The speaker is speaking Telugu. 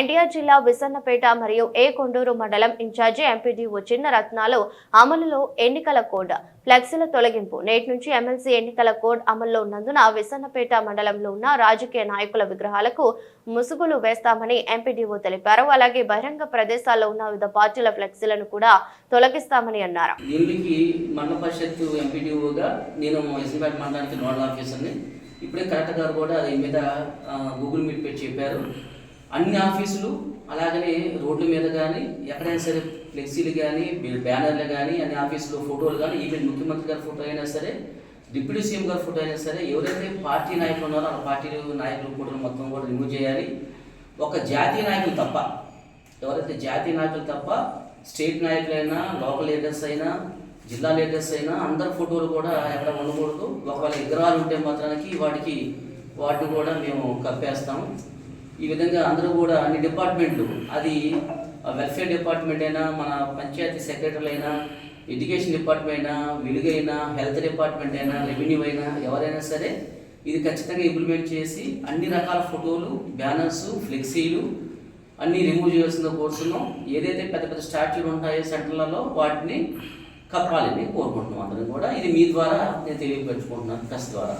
ఎన్టీఆర్ జిల్లా విసన్నపేట మరియు ఏ కొండూరు మండలం ఇన్ఛార్జి ఎంపీడీఓ చిన్న రత్నాలు అమలులో ఎన్నికల కోడ్. ఫ్లెక్సీల తొలగింపు. నేటి నుంచి ఎమ్మెల్సీ ఎన్నికల కోడ్ అమల్లో ఉన్నందున విసన్నపేట మండలంలో ఉన్న రాజకీయ నాయకుల విగ్రహాలకు ముసుగులు వేస్తామని ఎంపీడీఓ తెలిపారు. అలాగే బహిరంగ ప్రదేశాల్లో ఉన్న వివిధ పార్టీల ఫ్లెక్సీలను కూడా తొలగిస్తామని అన్నారు. దీనికి మండల పరిషత్ ఎంపీడీఓగా నేను మండలానికి నోడల్ ఆఫీసర్ని. ఇప్పుడే కలెక్టర్ గారు కూడా దీని మీద గూగుల్ మీట్ పెట్టి చెప్పారు. అన్ని ఆఫీసులు అలాగనే రోడ్ల మీద కానీ ఎక్కడైనా సరే ఫ్లెక్సీలు కానీ బ్యానర్లు కానీ అన్ని ఆఫీసులు ఫోటోలు కానీ ఈవెన్ ముఖ్యమంత్రి గారి ఫోటో అయినా సరే డిప్యూటీ సీఎం గారి ఫోటో అయినా సరే ఎవరైతే పార్టీ నాయకులు ఉన్నారో ఆ పార్టీ నాయకుల ఫోటోలు మొత్తం కూడా రిమూవ్ చేయాలి. ఒక జాతీయ నాయకులు తప్ప ఎవరైతే జాతీయ నాయకులు తప్ప స్టేట్ నాయకులైనా లోకల్ లీడర్స్ అయినా జిల్లా లీడర్స్ అయినా అందరి ఫోటోలు కూడా ఎక్కడ ఉండకూడదు. ఒకవేళ విగ్రహాలు ఉంటే మాత్రానికి వాటికి వాటిని కూడా మేము కప్పేస్తాము. ఈ విధంగా అందరూ కూడా అన్ని డిపార్ట్మెంట్లు అది వెల్ఫేర్ డిపార్ట్మెంట్ అయినా మన పంచాయతీ సెక్రటరీలు అయినా ఎడ్యుకేషన్ డిపార్ట్మెంట్ అయినా విలుగైనా హెల్త్ డిపార్ట్మెంట్ అయినా రెవెన్యూ అయినా ఎవరైనా సరే ఇది ఖచ్చితంగా ఇంప్లిమెంట్ చేసి అన్ని రకాల ఫోటోలు బ్యానర్స్ ఫ్లెక్సీలు అన్నీ రిమూవ్ చేయాల్సిందో కోరుతున్నాం ఏదైతే పెద్ద పెద్ద స్టాచ్యూలు ఉంటాయో సెంటర్లలో వాటిని కప్పాలని కోరుకుంటున్నాం అందరం కూడా. ఇది మీ ద్వారా నేను తెలియపరుచుకుంటున్నాను ప్రెస్ ద్వారా.